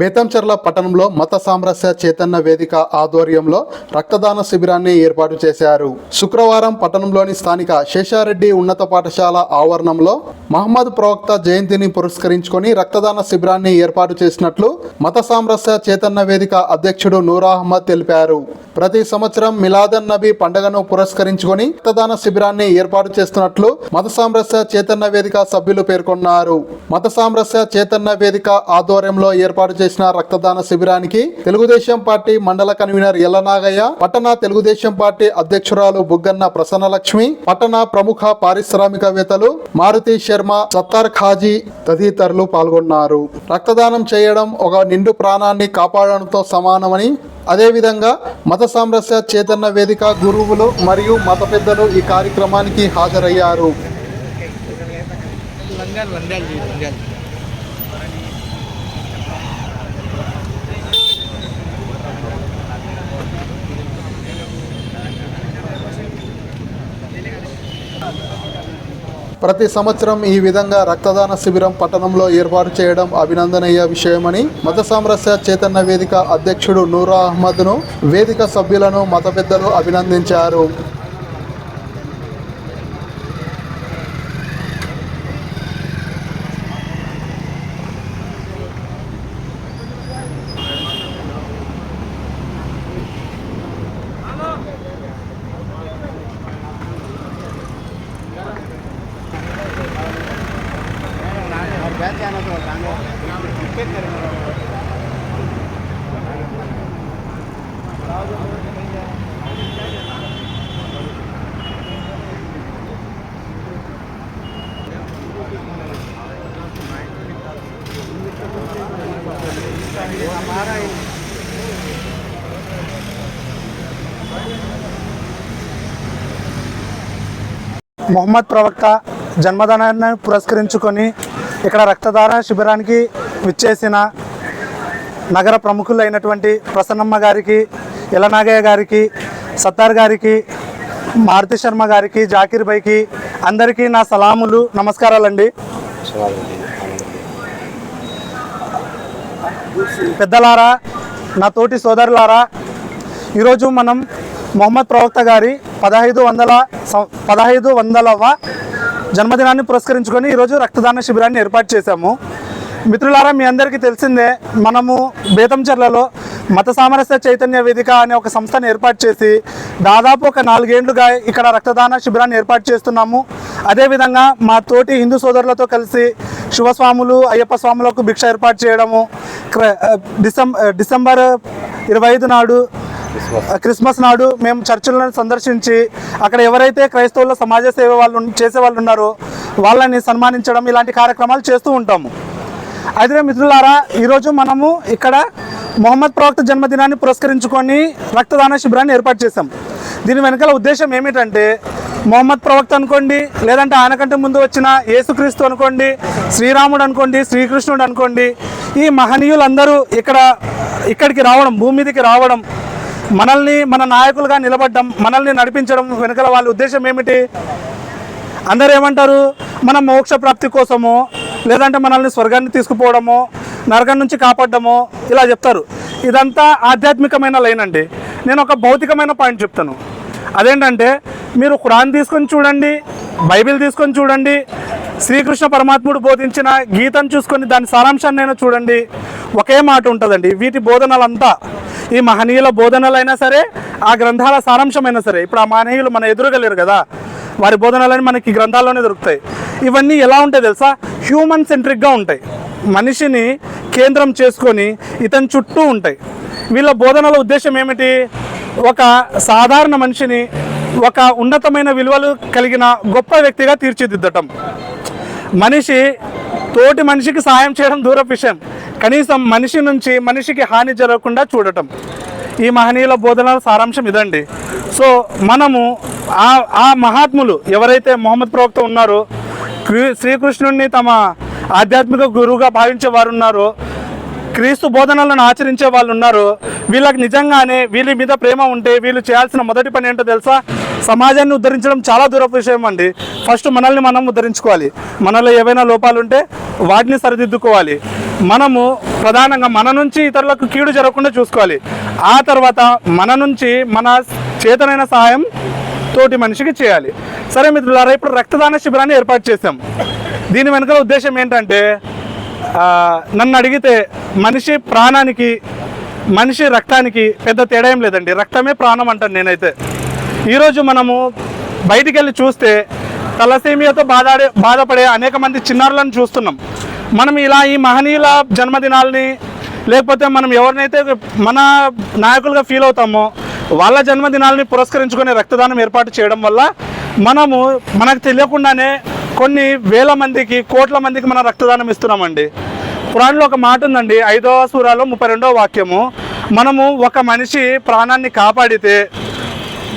బేతంచెర్ల పట్టణంలో మత సామరస్య చైతన్య వేదిక ఆధ్వర్యంలో రక్తదాన శిబిరాన్ని ఏర్పాటు చేశారు. శుక్రవారం పట్టణంలోని స్థానిక శేషారెడ్డి ఉన్నత పాఠశాల ఆవరణంలో మహమ్మద్ ప్రవక్త జయంతిని పురస్కరించుకొని రక్తదాన శిబిరాన్ని ఏర్పాటు చేసినట్లు మత సామరస్య చైతన్య వేదిక అధ్యక్షుడు నూర్ అహ్మద్ తెలిపారు. ప్రతి సంవత్సరం మిలాదన్ నబీ పండుగను పురస్కరించుకొని రక్తదాన శిబిరాన్ని ఏర్పాటు చేస్తున్నట్లు మత సామరస్య చైతన్య వేదిక సభ్యులు పేర్కొన్నారు. మత సామరస్య చైతన్య వేదిక ఆధ్వర్యంలో ఏర్పాటు చేసిన రక్తదాన శిబిరానికి తెలుగుదేశం పార్టీ మండల కన్వీనర్ ఎల్లనాగయ్య పట్టణ తెలుగుదేశం పార్టీ అధ్యక్షురాలు బుగ్గన్న ప్రసన్నలక్ష్మి పట్టణ ప్రముఖ పారిశ్రామికవేత్తలు మారుతి శర్మ సత్తార్ ఖాజీ తదితరులు పాల్గొన్నారు. రక్తదానం చేయడం ఒక నిండు ప్రాణాన్ని కాపాడడంతో సమానమని అదేవిధంగా మత సామరస్య చైతన్య వేదిక గురువులు మరియు మత పెద్దలు ఈ కార్యక్రమానికి హాజరయ్యారు. ప్రతి సంవత్సరం ఈ విధంగా రక్తదాన శిబిరం పట్టణంలో ఏర్పాటు చేయడం అభినందనీయ విషయమని మత సామరస్య చైతన్య వేదిక అధ్యక్షుడు నూరా అహ్మద్ను వేదిక సభ్యులను మత పెద్దలు అభినందించారు. हमारा ही మొహమ్మద్ ప్రవక్త జన్మదినాన్ని పురస్కరించుకొని ఇక్కడ రక్తదాన శిబిరానికి విచ్చేసిన నగర ప్రముఖులైనటువంటి ప్రసన్నమ్మ గారికి ఎలనాగయ్య గారికి సత్తార్ గారికి మారుతి శర్మ గారికి జాకీర్ బైకి అందరికీ నా సలాములు నమస్కారాలండి పెద్దలారా నా తోటి సోదరులారా ఈరోజు మనం మొహమ్మద్ ప్రవక్త గారి పదహైదు వందల పదహైదు వందలవ జన్మదినాన్ని పురస్కరించుకొని ఈరోజు రక్తదాన శిబిరాన్ని ఏర్పాటు చేశాము. మిత్రులారా మీ అందరికీ తెలిసిందే మనము బేతంచెర్లలో మత సామరస్య చైతన్య వేదిక అనే ఒక సంస్థను ఏర్పాటు చేసి దాదాపు ఒక నాలుగేండ్లుగా ఇక్కడ రక్తదాన శిబిరాన్ని ఏర్పాటు చేస్తున్నాము. అదేవిధంగా మా తోటి హిందూ సోదరులతో కలిసి శివస్వాములు అయ్యప్ప స్వాములకు భిక్ష ఏర్పాటు చేయడము. క్ర- డిసెం డిసెంబర్ ఇరవై ఐదు నాడు క్రిస్మస్ నాడు మేము చర్చిలను సందర్శించి అక్కడ ఎవరైతే క్రైస్తవుల సమాజ సేవ వాళ్ళు చేసే వాళ్ళు ఉన్నారో వాళ్ళని సన్మానించడం ఇలాంటి కార్యక్రమాలు చేస్తూ ఉంటాము. అయితే మిత్రులారా ఈరోజు మనము ఇక్కడ మొహమ్మద్ ప్రవక్త జన్మదినాన్ని పురస్కరించుకొని రక్తదాన శిబిరాన్ని ఏర్పాటు చేశాం. దీని వెనకాల ఉద్దేశం ఏమిటంటే మొహమ్మద్ ప్రవక్త అనుకోండి లేదంటే ఆయనకంటే ముందు వచ్చిన యేసుక్రీస్తు అనుకోండి శ్రీరాముడు అనుకోండి శ్రీకృష్ణుడు అనుకోండి ఈ మహనీయులందరూ ఇక్కడ ఇక్కడికి రావడం భూమి మీదకి రావడం మనల్ని మన నాయకులుగా నిలబడడం మనల్ని నడిపించడం వెనకాల వాళ్ళ ఉద్దేశం ఏమిటి? అందరూ ఏమంటారు? మన మోక్ష ప్రాప్తి కోసమో లేదంటే మనల్ని స్వర్గాన్ని తీసుకుపోవడమో నరకం నుంచి కాపాడడమో ఇలా చెప్తారు. ఇదంతా ఆధ్యాత్మికమైన లైన్ అండి. నేను ఒక భౌతికమైన పాయింట్ చెప్తాను. అదేంటంటే మీరు ఖురాన్ తీసుకొని చూడండి బైబిల్ తీసుకొని చూడండి శ్రీకృష్ణ పరమాత్ముడు బోధించిన గీతను చూసుకొని దాని సారాంశాన్ని అయినా చూడండి. ఒకే మాట ఉంటుందండి వీటి బోధనలంతా. ఈ మహనీయుల బోధనలైనా సరే ఆ గ్రంథాల సారాంశమైనా సరే ఇప్పుడు ఆ మహనీయులు మన ఎదురుగలేరు కదా వారి బోధనలని మనకి గ్రంథాల్లోనే దొరుకుతాయి. ఇవన్నీ ఎలా ఉంటాయి తెలుసా? హ్యూమన్ సెంట్రిక్గా ఉంటాయి. మనిషిని కేంద్రం చేసుకొని ఇతని చుట్టూ ఉంటాయి. వీళ్ళ బోధనల ఉద్దేశం ఏమిటి? ఒక సాధారణ మనిషిని ఒక ఉన్నతమైన విలువలు కలిగిన గొప్ప వ్యక్తిగా తీర్చిదిద్దటం. మనిషి తోటి మనిషికి సహాయం చేయడం దూర విషయం. కనీసం మనిషి నుంచి మనిషికి హాని జరగకుండా చూడటం. ఈ మహనీయుల బోధనల సారాంశం ఇదండి. సో మనము ఆ ఆ మహాత్ములు ఎవరైతే మొహమ్మద్ ప్రవక్త ఉన్నారో శ్రీకృష్ణుడిని తమ ఆధ్యాత్మిక గురువుగా భావించే వారు ఉన్నారో క్రీస్తు బోధనలను ఆచరించే వాళ్ళు ఉన్నారు వీళ్ళకి నిజంగానే వీళ్ళ మీద ప్రేమ ఉంటే వీళ్ళు చేయాల్సిన మొదటి పని ఏంటో తెలుసా? సమాజాన్ని ఉద్ధరించడం చాలా దూరపు విషయం అండి. ఫస్ట్ మనల్ని మనం ఉద్ధరించుకోవాలి. మనలో ఏవైనా లోపాలు ఉంటే వాటిని సరిదిద్దుకోవాలి. మనము ప్రధానంగా మన నుంచి ఇతరులకు కీడు జరగకుండా చూసుకోవాలి. ఆ తర్వాత మన నుంచి మన చేతనైన సహాయం తోటి మనిషికి చేయాలి. సరే మిత్రులారా ఇప్పుడు రక్తదాన శిబిరాన్ని ఏర్పాటు చేశాం. దీని వెనుక ఉద్దేశం ఏంటంటే నన్ను అడిగితే మనిషి ప్రాణానికి మనిషి రక్తానికి పెద్ద తేడా ఏం లేదండి. రక్తమే ప్రాణం అంటాను నేనైతే. ఈరోజు మనము బయటికి వెళ్ళి చూస్తే తలసేమియాతో బాధాడే బాధపడే అనేక మంది చిన్నారులను చూస్తున్నాం. మనం ఇలా ఈ మహనీయుల జన్మదినాల్ని లేకపోతే మనం ఎవరినైతే మన నాయకులుగా ఫీల్ అవుతామో వాళ్ళ జన్మదినాలని పురస్కరించుకునే రక్తదానం ఏర్పాటు చేయడం వల్ల మనము మనకు తెలియకుండానే కొన్ని వేల మందికి కోట్ల మందికి మనం రక్తదానం ఇస్తున్నామండి. పురాణంలో ఒక మాట ఉందండి ఐదవ సూరాలో ముప్పై రెండవ వాక్యము. మనము ఒక మనిషి ప్రాణాన్ని కాపాడితే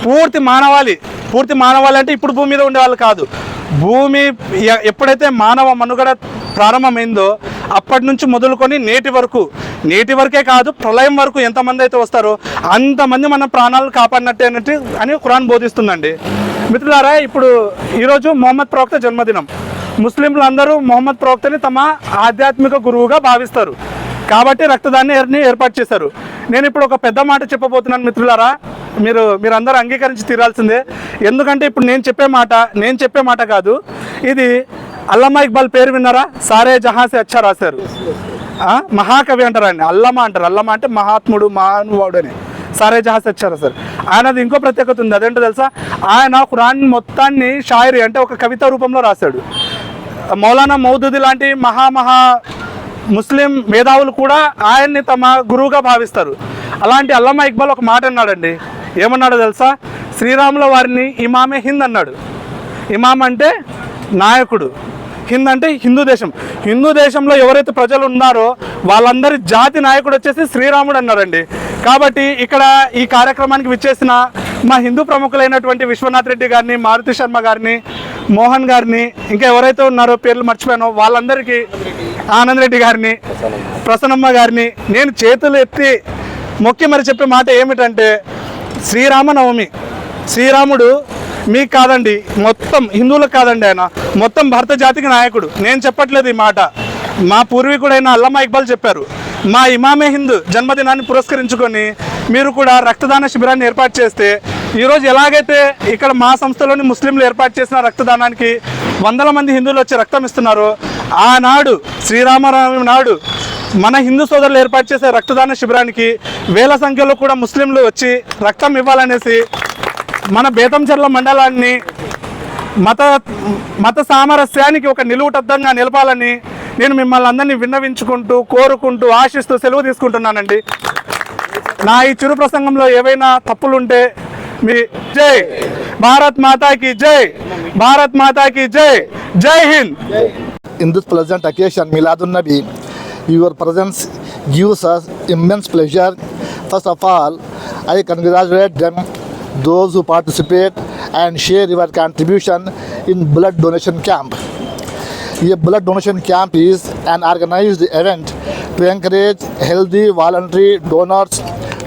పూర్తి మానవాళి పూర్తి మానవాళి అంటే ఇప్పుడు భూమి మీద ఉండేవాళ్ళు కాదు. భూమి ఎప్పుడైతే మానవ మనుగడ ప్రారంభమైందో అప్పటి నుంచి మొదలుకొని నేటి వరకు నేటి వరకే కాదు ప్రళయం వరకు ఎంతమంది అయితే వస్తారో అంతమంది మన ప్రాణాలు కాపాడినట్టే అన్నట్టు అని ఖురాన్ బోధిస్తుందండి. మిత్రులారా ఇప్పుడు ఈరోజు మొహమ్మద్ ప్రవక్త జన్మదినం. ముస్లింలు అందరూ మొహమ్మద్ ప్రవక్తని తమ ఆధ్యాత్మిక గురువుగా భావిస్తారు. కాబట్టి రక్తదాన్ని ఏర్పాటు చేశారు. నేను ఇప్పుడు ఒక పెద్ద మాట చెప్పబోతున్నాను మిత్రులారా. మీరు మీరందరూ అంగీకరించి తీరాల్సిందే. ఎందుకంటే ఇప్పుడు నేను చెప్పే మాట నేను చెప్పే మాట కాదు. ఇది అల్లమ్మ ఇక్బాల్ పేరు విన్నారా? సారే జహాసే అచ్చా రాశారు. మహాకవి అంటారు ఆయన అంటారు. అల్లమ్మ అంటే మహాత్ముడు మహానుభావుడు అని. సారే జహాసే అచ్చా రాశారు ఆయనది ఇంకో ప్రత్యేకత ఉంది. అదేంటో తెలుసా? ఆయన ఖురాన్ మొత్తాన్ని షాయరీ అంటే ఒక కవిత రూపంలో రాశాడు. మౌలానా మౌదూది లాంటి మహా మహా ముస్లిం మేధావులు కూడా ఆయన్ని తమ గురువుగా భావిస్తారు. అలాంటి అల్లమ్మ ఇక్బాల్ ఒక మాట అన్నాడండి. ఏమన్నాడో తెలుసా? శ్రీరాముల వారిని ఇమామే హింద్ అన్నాడు. ఇమామ్ అంటే నాయకుడు. హింద్ అంటే హిందూ దేశం. హిందూ దేశంలో ఎవరైతే ప్రజలు ఉన్నారో వాళ్ళందరి జాతి నాయకుడు వచ్చేసి శ్రీరాముడు అన్నారండి కాబట్టి ఇక్కడ ఈ కార్యక్రమానికి విచ్చేసిన మా హిందూ ప్రముఖులైనటువంటి విశ్వనాథ్ రెడ్డి గారిని మారుతి శర్మ గారిని మోహన్ గారిని ఇంకా ఎవరైతే ఉన్నారో పేర్లు మర్చిపోయానో వాళ్ళందరికీ ఆనంద్ రెడ్డి గారిని ప్రసన్నమ్మ గారిని నేను చేతులు ఎత్తి మొక్కి మరి చెప్పే మాట ఏమిటంటే శ్రీరామనవమి. శ్రీరాముడు మీకు కాదండి మొత్తం హిందువులకు కాదండి ఆయన మొత్తం భరత జాతికి నాయకుడు. నేను చెప్పట్లేదు ఈ మాట. మా పూర్వీకుడైన అల్లమ్మ ఇక్బాల్ చెప్పారు మా ఇమామే హిందూ జన్మదినాన్ని పురస్కరించుకొని మీరు కూడా రక్తదాన శిబిరాన్ని ఏర్పాటు చేస్తే ఈరోజు ఎలాగైతే ఇక్కడ మా సంస్థలోని ముస్లింలు ఏర్పాటు చేసిన రక్తదానానికి వందల మంది హిందువులు వచ్చి రక్తం ఇస్తున్నారో ఆనాడు శ్రీరామనవమి నాడు మన హిందూ సోదరులు ఏర్పాటు చేసే రక్తదాన శిబిరానికి వేల సంఖ్యలో కూడా ముస్లింలు వచ్చి రక్తం ఇవ్వాలనేసి మన బేతంచెర్ల మండలాన్ని మత మత సామరస్యానికి ఒక నిలువుటద్దంగా నిలపాలని నేను మిమ్మల్ని అందరినీ విన్నవించుకుంటూ కోరుకుంటూ ఆశిస్తూ సెలవు తీసుకుంటున్నానండి. నా ఈ చిరు ప్రసంగంలో ఏవైనా తప్పులుంటే మీ జై భారత్ మాతాకి జై భారత్ మాతాకి జై జై Hind. In this present occasion మిలాదున్నది your presence gives us immense pleasure first of all I congratulate them those who participate and share your contribution in blood donation camp A blood donation camp is an organized event to encourage healthy voluntary donors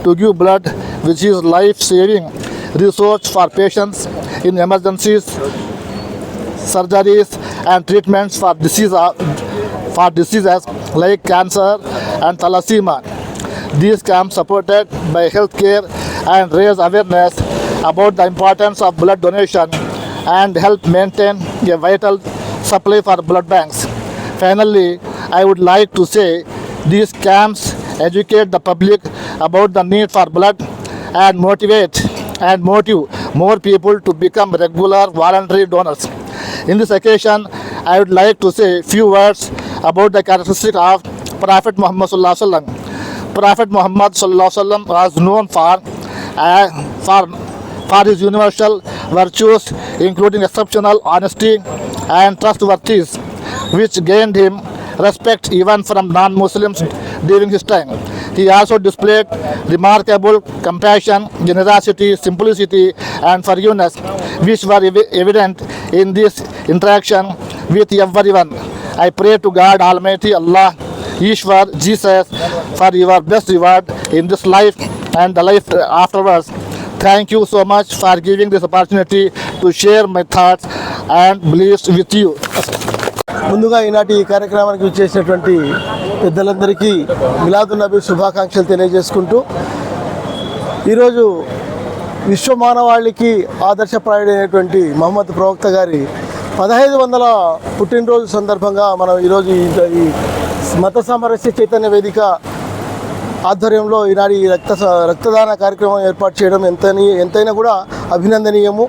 to give blood, which is life-saving resource for patients in emergencies surgeries and treatments for disease for diseases like cancer and thalassemia. These camps supported by healthcare and raise awareness about the importance of blood donation and help maintain a vital supply for blood banks. Finally, I would like to say these camps educate the public about the need for blood and motivate and motive more people to become regular voluntary donors. In this occasion, I would like to say a few words about the characteristic of Prophet Muhammad Sallallahu. Prophet Muhammad Sallallahu was known for, uh, for, for his universal virtues, including exceptional honesty and trustworthiness, which gained him respect even from non-Muslims during his time. He also displayed remarkable compassion, generosity, simplicity, and forgiveness, which were evi- evident in this interaction with everyone. I pray to God Almighty Allah, Ishwar, Jesus, for your best reward in this life and the life afterwards. Thank you so much for giving this opportunity to share my thoughts and beliefs with you. ముందుగా ఈనాటి ఈ కార్యక్రమానికి వచ్చేసినటువంటి పెద్దలందరికీ మిలాదున్ నబీ శుభాకాంక్షలు తెలియజేసుకుంటూ ఈరోజు విశ్వ మానవాళికి ఆదర్శప్రాయుడైనటువంటి మహమ్మద్ ప్రవక్త గారి పదహైదు వందల పుట్టినరోజు సందర్భంగా మనం ఈరోజు ఈ- ఈ మత సామరస్య చైతన్య వేదిక ఆధ్వర్యంలో ఈనాడు ఈ రక్త రక్తదాన కార్యక్రమం ఏర్పాటు చేయడం ఎంత ఎంతైనా కూడా అభినందనీయము.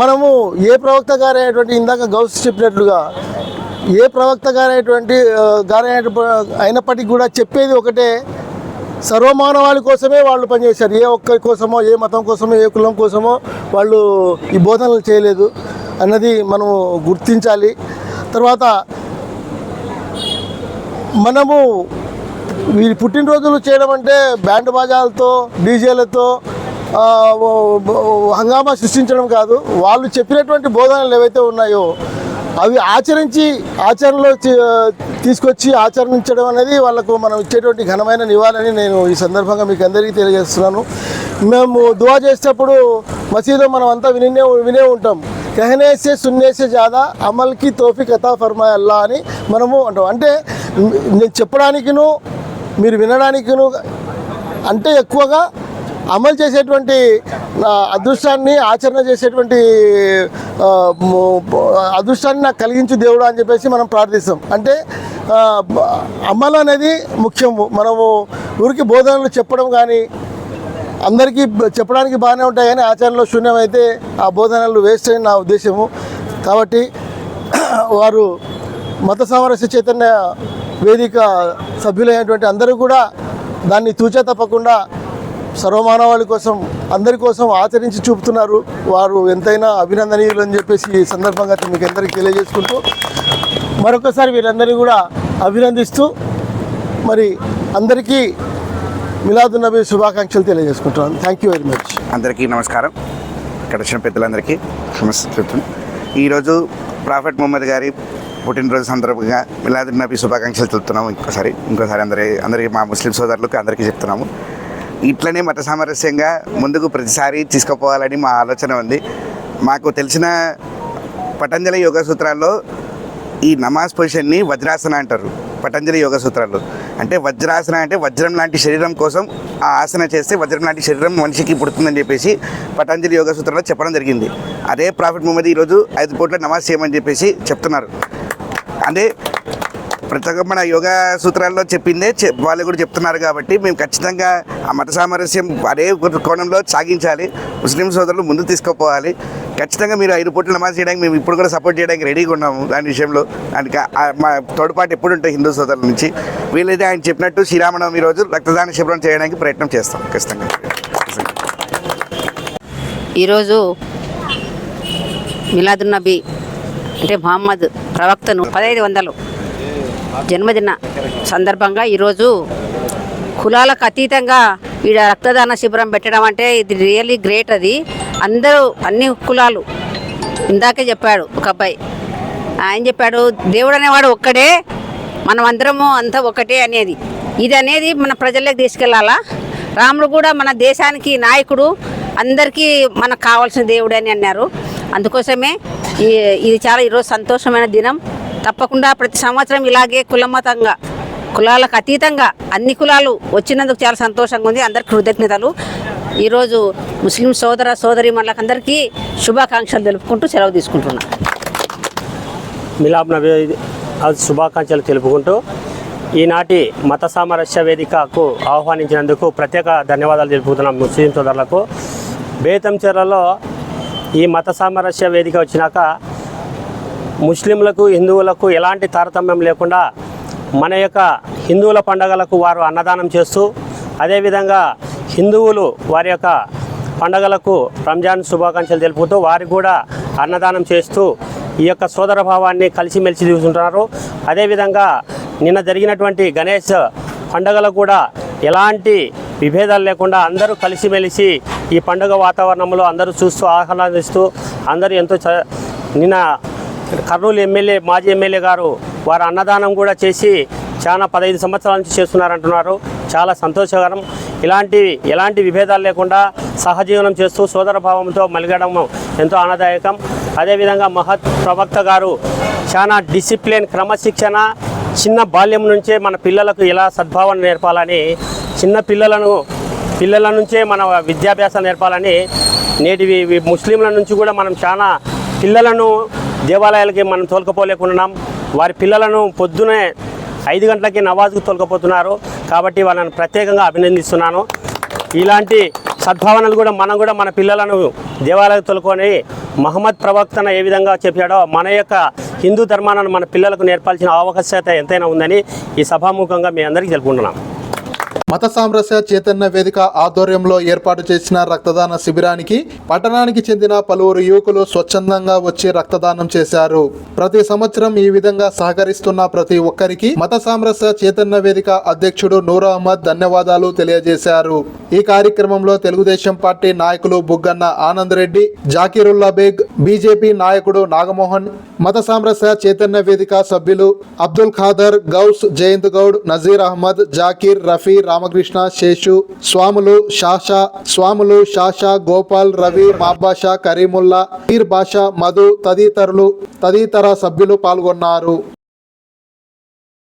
మనము ఏ ప్రవక్త గారైనటువంటి ఇందాక గౌస్ చెప్పినట్లుగా ఏ ప్రవక్త గారైనటువంటి గారైన అయినప్పటికీ కూడా చెప్పేది ఒకటే సర్వమానవాళి కోసమే వాళ్ళు పనిచేశారు. ఏ ఒక్కరి కోసమో ఏ మతం కోసమో ఏ కులం కోసమో వాళ్ళు ఈ బోధనలు చేయలేదు అన్నది మనము గుర్తించాలి. తర్వాత మనము వీరి పుట్టినరోజులు చేయడం అంటే బ్యాండ్ బాజాలతో డీజేలతో హంగామా సృష్టించడం కాదు. వాళ్ళు చెప్పినటువంటి బోధనలు ఏవైతే ఉన్నాయో అవి ఆచరించి ఆచరణలో తీసుకొచ్చి ఆచరించడం అనేది వాళ్ళకు మనం ఇచ్చేటువంటి ఘనమైన నివాళని నేను ఈ సందర్భంగా మీకు అందరికీ తెలియజేస్తున్నాను. మేము దువా చేసేటప్పుడు మసీదులో మనం అంతా వినే వినే ఉంటాం. కహనేసే సున్నేసే జాదా అమల్కి తోఫి కథా ఫర్మాయల్లా అని మనము అంటాం. అంటే నేను చెప్పడానికిను మీరు వినడానికిను అంటే ఎక్కువగా అమలు చేసేటువంటి అదృష్టాన్ని ఆచరణ చేసేటువంటి అదృష్టాన్ని నాకు కలిగించి దేవుడు అని చెప్పేసి మనం ప్రార్థిస్తాం. అంటే అమలు అనేది ముఖ్యము. మనము ఊరికి బోధనలు చెప్పడం కానీ అందరికీ చెప్పడానికి బాగానే ఉంటాయి కానీ ఆచరణలో శూన్యమైతే ఆ బోధనలు వేస్ట్ అని నా ఉద్దేశము. కాబట్టి వారు మత సామరస్య చైతన్య వేదిక సభ్యులైనటువంటి అందరూ కూడా దాన్ని తూచా తప్పకుండా సర్వమానవాళి కోసం అందరి కోసం ఆచరించి చూపుతున్నారు. వారు ఎంతైనా అభినందనీయులు అని చెప్పేసి ఈ సందర్భంగా మీకు అందరికీ తెలియజేసుకుంటూ మరొకసారి వీరందరినీ కూడా అభినందిస్తూ మరి అందరికీ మిలాదున్న నబీ శుభాకాంక్షలు తెలియజేసుకుంటున్నాను. థ్యాంక్ యూ వెరీ మచ్ అందరికీ నమస్కారం. ఇక్కడ వచ్చిన పెద్దలందరికీ నమస్తే ఈరోజు ప్రాఫెట్ మొహమ్మద్ గారి పుట్టినరోజు సందర్భంగా మిలాద్ నబీ శుభాకాంక్షలు తెలుపుతున్నాము ఇంకోసారి. ఇంకోసారి అందరి అందరికీ మా ముస్లిం సోదరులకు అందరికీ చెప్తున్నాము. ఇట్లనే మత సామరస్యంగా ముందుకు ప్రతిసారి తీసుకుపోవాలని మా ఆలోచన ఉంది. మాకు తెలిసిన పతంజలి యోగ సూత్రాల్లో ఈ నమాజ్ పొజిషన్ని వజ్రాసన అంటారు. పతంజలి యోగ సూత్రాలు అంటే వజ్రాసన అంటే వజ్రం లాంటి శరీరం కోసం ఆ ఆసన చేస్తే వజ్రం లాంటి శరీరం మనిషికి పుడుతుందని చెప్పేసి పతంజలి యోగ సూత్రాలు చెప్పడం జరిగింది. అదే ప్రాఫిట్ ముహమ్మద్ ఈరోజు ఐదు పూట్ల నమాజ్ చేయమని చెప్పేసి చెప్తున్నారు. అంటే ప్రతి ఒక్క మన యోగా సూత్రాల్లో చెప్పిందే వాళ్ళు కూడా చెప్తున్నారు కాబట్టి మేము ఖచ్చితంగా ఆ మత సామరస్యం అదే కోణంలో సాగించాలి. ముస్లిం సోదరులు ముందు తీసుకుపోవాలి. ఖచ్చితంగా మీరు ఐదు పూటలు నమాజ్ చేయడానికి మేము ఇప్పుడు కూడా సపోర్ట్ చేయడానికి రెడీగా ఉన్నాము దాని విషయంలో. దానికి మా తోడ్పాటు ఎప్పుడు ఉంటాయి హిందూ సోదరుల నుంచి. వీలైతే ఆయన చెప్పినట్టు శ్రీరామనవమి రోజు రక్తదాన శిబిరం చేయడానికి ప్రయత్నం చేస్తాం ఖచ్చితంగా. ఈరోజు మిలాదున్నబీ అంటే మహమ్మద్ ప్రవక్తను పదహైదు వందలు జన్మదిన సందర్భంగా ఈరోజు కులాలకు అతీతంగా ఈడ రక్తదాన శిబిరం పెట్టడం అంటే ఇది రియల్లీ గ్రేట్ అది. అందరూ అన్ని కులాలు ఇందాకే చెప్పాడు ఒక అబ్బాయి. ఆయన చెప్పాడు దేవుడు అనేవాడు ఒక్కడే మనం అందరము అంతా ఒకటే అనేది. ఇది అనేది మన ప్రజల్లోకి తీసుకెళ్ళాలా? రాముడు కూడా మన దేశానికి నాయకుడు అందరికీ మనకు కావాల్సిన దేవుడు అని అన్నారు. అందుకోసమే ఇది చాలా ఈరోజు సంతోషమైన దినం. తప్పకుండా ప్రతి సంవత్సరం ఇలాగే కులమతంగా కులాలకు అతీతంగా అన్ని కులాలు వచ్చినందుకు చాలా సంతోషంగా ఉంది. అందరికి కృతజ్ఞతలు. ఈరోజు ముస్లిం సోదర సోదరి అందరికీ శుభాకాంక్షలు తెలుపుకుంటూ సెలవు తీసుకుంటున్నా. మిలాబ్ నబీ శుభాకాంక్షలు తెలుపుకుంటూ ఈనాటి మత సామరస్య వేదికకు ఆహ్వానించినందుకు ప్రత్యేక ధన్యవాదాలు తెలుపుతున్నాం ముస్లిం సోదరులకు. బేతంచెరలో ఈ మత సామరస్య వేదిక వచ్చినాక ముస్లింలకు హిందువులకు ఎలాంటి తారతమ్యం లేకుండా మన యొక్క హిందువుల పండగలకు వారు అన్నదానం చేస్తూ అదేవిధంగా హిందువులు వారి యొక్క పండగలకు రంజాన్ శుభాకాంక్షలు తెలుపుతూ వారికి కూడా అన్నదానం చేస్తూ ఈ యొక్క సోదర భావాన్ని కలిసిమెలిసి చూస్తుంటున్నారు అదేవిధంగా నిన్న జరిగినటువంటి గణేష్ పండగలకు కూడా ఎలాంటి విభేదాలు లేకుండా అందరూ కలిసిమెలిసి ఈ పండుగ వాతావరణంలో అందరూ చూస్తూ ఆహ్లాదిస్తూ అందరూ ఎంతో చ- నిన్న కర్నూలు ఎమ్మెల్యే మాజీ ఎమ్మెల్యే గారు వారు అన్నదానం కూడా చేసి చాలా పదహైదు సంవత్సరాల నుంచి చేస్తున్నారంటున్నారు. చాలా సంతోషకరం. ఇలాంటి ఎలాంటి విభేదాలు లేకుండా సహజీవనం చేస్తూ సోదరభావంతో మలిగడం ఎంతో ఆనందదాయకం. అదేవిధంగా మహత్ ప్రవక్త గారు చాలా డిసిప్లిన్ క్రమశిక్షణ చిన్న బాల్యం నుంచే మన పిల్లలకు ఎలా సద్భావన నేర్పాలని చిన్న పిల్లలను పిల్లల నుంచే మన విద్యాభ్యాసం నేర్పాలని నేటి ముస్లింల నుంచి కూడా మనం చాలా పిల్లలను దేవాలయాలకి మనం తోలుకపోలేకున్నాం. వారి పిల్లలను పొద్దునే ఐదు గంటలకి నవాజ్కు తోలుకపోతున్నారు. కాబట్టి వాళ్ళని ప్రత్యేకంగా అభినందిస్తున్నాను. ఇలాంటి సద్భావనలు కూడా మనం కూడా మన పిల్లలను దేవాలయం తొలుకొని మహమ్మద్ ప్రవక్తన ఏ విధంగా చెప్పాడో మన యొక్క హిందూ ధర్మాన్ని మన పిల్లలకు నేర్పాల్సిన ఆవశ్యకత ఎంతైనా ఉందని ఈ సభాముఖంగా మీ అందరికీ తెలుపుకుంటున్నాం. మత సామరస్య చైతన్య వేదిక ఆధ్వర్యంలో ఏర్పాటు చేసిన రక్తదాన శిబిరానికి పట్టణానికి చెందిన పలువురు యువకులు స్వచ్ఛందంగా వచ్చి రక్తదానం చేశారు. ప్రతి సంవత్సరం ఈ విధంగా సహకరిస్తున్న ప్రతి ఒక్కరికి మత సామరస్య చైతన్య వేదిక అధ్యక్షుడు నూర్ అహ్మద్ ధన్యవాదాలు తెలియజేశారు. ఈ కార్యక్రమంలో తెలుగుదేశం పార్టీ నాయకులు బుగ్గన్న ఆనంద్ రెడ్డి జాకీరుల్లా బేగ్ బీజేపీ నాయకుడు నాగమోహన్ మత సామరస్య చైతన్య వేదిక సభ్యులు అబ్దుల్ ఖాదర్ గౌస్ జయంత్ గౌడ్ నజీర్ అహ్మద్ జాకీర్ రఫీ రామకృష్ణ శేషు స్వాములు షాషా స్వాములు షాషా గోపాల్ రవి మాబాషా కరీముల్లా పీర్ బాషా మధు తదితరులు తదితర సభ్యులు పాల్గొన్నారు.